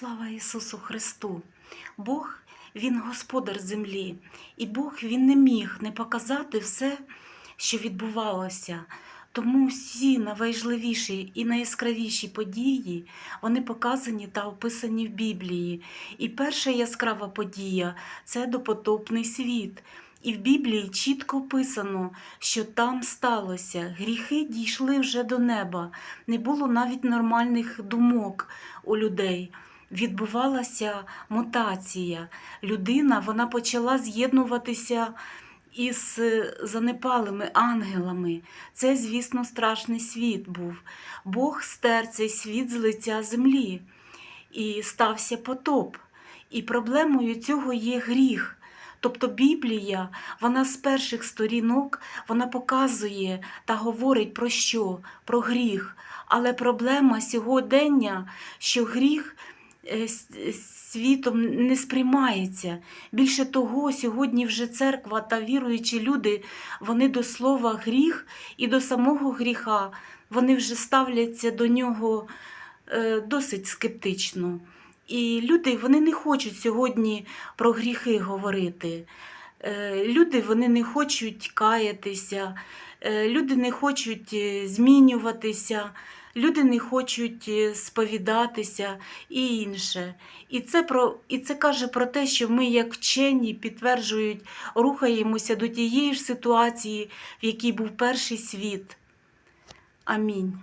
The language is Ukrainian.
Слава Ісусу Христу! Бог Він господар землі, і Бог Він не міг не показати все, що відбувалося. Тому всі найважливіші і найяскравіші події вони показані та описані в Біблії. І перша яскрава подія це допотопний світ. І в Біблії чітко описано, що там сталося. Гріхи дійшли вже до неба, не було навіть нормальних думок у людей. Відбувалася мутація. Людина вона почала з'єднуватися із е, занепалими ангелами. Це, звісно, страшний світ був. Бог стер цей світ з лиця землі і стався потоп. І проблемою цього є гріх. Тобто Біблія, вона з перших сторінок вона показує та говорить про що? Про гріх. Але проблема сьогодення, що гріх світом не сприймається. Більше того, сьогодні вже церква та віруючі люди, вони до слова гріх і до самого гріха, вони вже ставляться до нього е, досить скептично. І люди вони не хочуть сьогодні про гріхи говорити. Е, Люди вони не хочуть каятися, е, люди не хочуть е, змінюватися, люди не хочуть е, сповідатися і інше. І це, про, і це каже про те, що ми, як вчені, підтверджують, рухаємося до тієї ж ситуації, в якій був перший світ. Амінь.